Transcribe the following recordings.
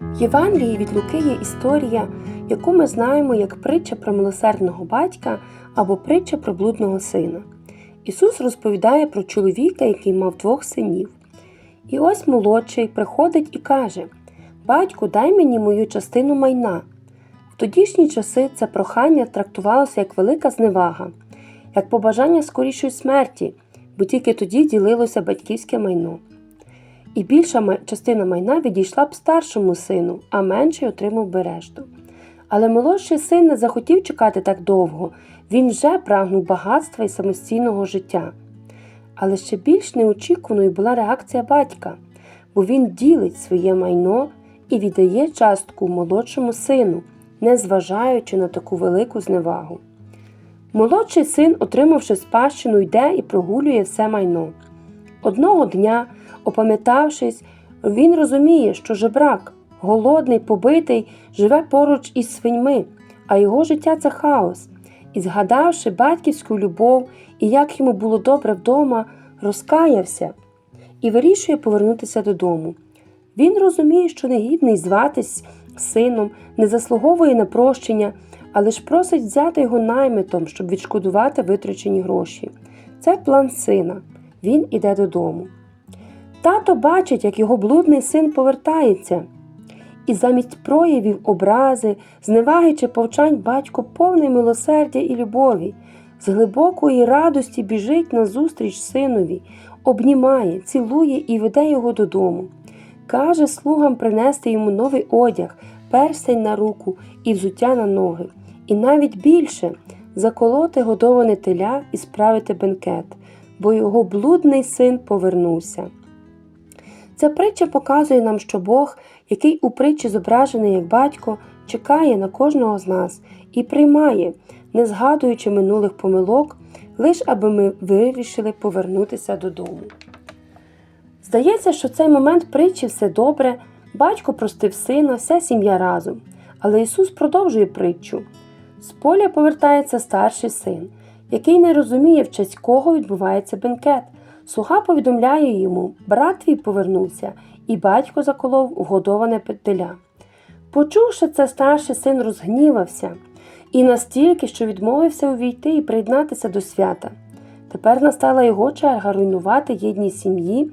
В Євангелії від Луки є історія, яку ми знаємо як притча про милосердного батька або притча про блудного сина. Ісус розповідає про чоловіка, який мав двох синів. І ось молодший приходить і каже: Батьку, дай мені мою частину майна. В тодішні часи це прохання трактувалося як велика зневага, як побажання скорішої смерті, бо тільки тоді ділилося батьківське майно. І більша частина майна відійшла б старшому сину, а менший отримав би решту. Але молодший син не захотів чекати так довго, він вже прагнув багатства і самостійного життя. Але ще більш неочікуваною була реакція батька, бо він ділить своє майно і віддає частку молодшому сину, не зважаючи на таку велику зневагу. Молодший син, отримавши спадщину, йде і прогулює все майно. Одного дня, опам'ятавшись, він розуміє, що жебрак, голодний, побитий, живе поруч із свиньми, а його життя це хаос. І, згадавши батьківську любов і як йому було добре вдома, розкаявся і вирішує повернутися додому. Він розуміє, що негідний зватись сином, не заслуговує на прощення, але ж просить взяти його наймитом, щоб відшкодувати витрачені гроші. Це план сина. Він іде додому. Тато бачить, як його блудний син повертається, і замість проявів образи, зневаги чи повчань батько повний милосердя і любові, з глибокої радості біжить назустріч синові, обнімає, цілує і веде його додому. Каже слугам принести йому новий одяг, перстень на руку і взуття на ноги, і навіть більше заколоти годоване теля і справити бенкет, бо його блудний син повернувся. Ця притча показує нам, що Бог, який у притчі зображений як батько, чекає на кожного з нас і приймає, не згадуючи минулих помилок, лиш аби ми вирішили повернутися додому. Здається, що в цей момент притчі все добре, батько простив сина, вся сім'я разом. Але Ісус продовжує притчу. З поля повертається старший син, який не розуміє, в честь кого відбувається бенкет. Слуга повідомляє йому, брат твій повернувся, і батько заколов вгодоване петеля. Почувши це, старший син розгнівався і настільки, що відмовився увійти і приєднатися до свята. Тепер настала його черга руйнувати єдність сім'ї,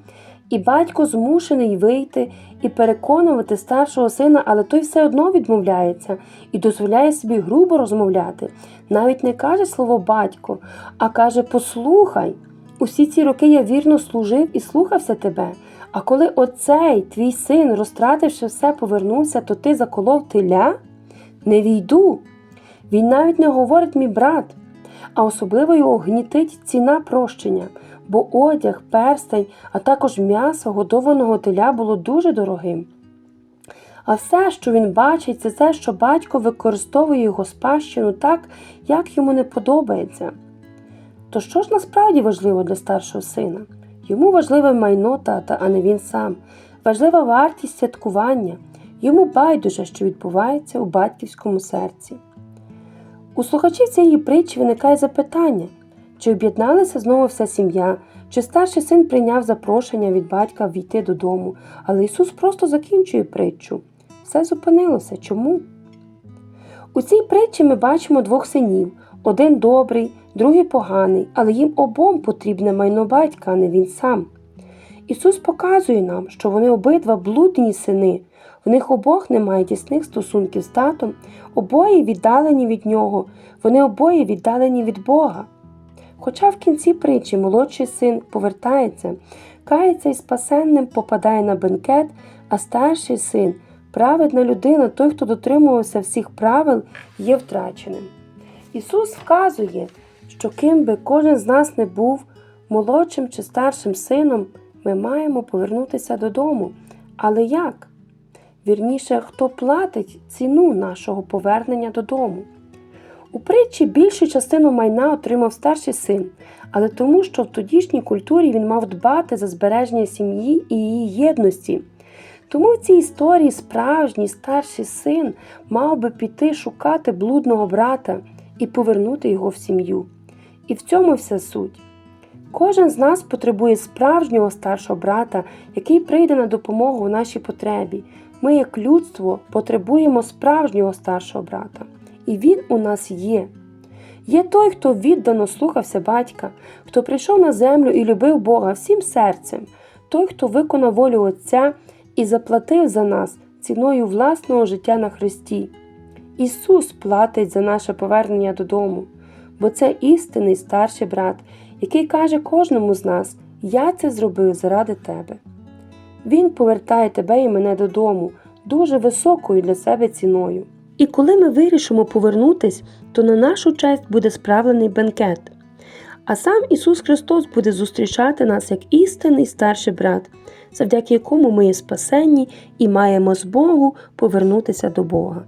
і батько змушений вийти і переконувати старшого сина, але той все одно відмовляється і дозволяє собі грубо розмовляти. Навіть не каже слово батько, а каже: Послухай, усі ці роки я вірно служив і слухався тебе. А коли оцей твій син, розтративши все, повернувся, то ти заколов теля? Не війду. Він навіть не говорить мій брат, а особливо його гнітить ціна прощення, бо одяг, перстень, а також м'ясо годованого теля було дуже дорогим. А все, що він бачить, це те, що батько використовує його спадщину так, як йому не подобається. То що ж насправді важливо для старшого сина? Йому важливе майно тата, а не він сам, важлива вартість святкування. Йому байдуже, що відбувається у батьківському серці. У слухачів цієї притчі виникає запитання, чи об'єдналася знову вся сім'я, чи старший син прийняв запрошення від батька війти додому, але Ісус просто закінчує притчу. Все зупинилося. Чому? У цій притчі ми бачимо двох синів: один добрий, другий поганий, але їм обом потрібне майно батька, а не він сам. Ісус показує нам, що вони обидва блудні сини, в них обох немає тісних стосунків з татом, обоє віддалені від нього, вони обоє віддалені від Бога. Хоча в кінці притчі молодший син повертається, кається і спасенним попадає на бенкет, а старший син, праведна людина, той, хто дотримувався всіх правил, є втраченим. Ісус вказує, що ким би кожен з нас не був, молодшим чи старшим сином, ми маємо повернутися додому. Але як? Вірніше, хто платить ціну нашого повернення додому? У притчі більшу частину майна отримав старший син, але тому, що в тодішній культурі він мав дбати за збереження сім'ї і її єдності. Тому в цій історії справжній старший син мав би піти шукати блудного брата і повернути його в сім'ю. І в цьому вся суть. Кожен з нас потребує справжнього старшого брата, який прийде на допомогу в нашій потребі, Ми, як людство, потребуємо справжнього старшого брата, і він у нас є. Є той, хто віддано слухався батька, хто прийшов на землю і любив Бога всім серцем, той, хто виконав волю Отця і заплатив за нас ціною власного життя на Христі. Ісус платить за наше повернення додому, бо це істинний старший брат, який каже кожному з нас: Я це зробив заради тебе. Він повертає тебе і мене додому дуже високою для себе ціною. І коли ми вирішимо повернутись, то на нашу честь буде справлений бенкет. А сам Ісус Христос буде зустрічати нас як істинний старший брат, завдяки якому ми є спасенні і маємо змогу повернутися до Бога.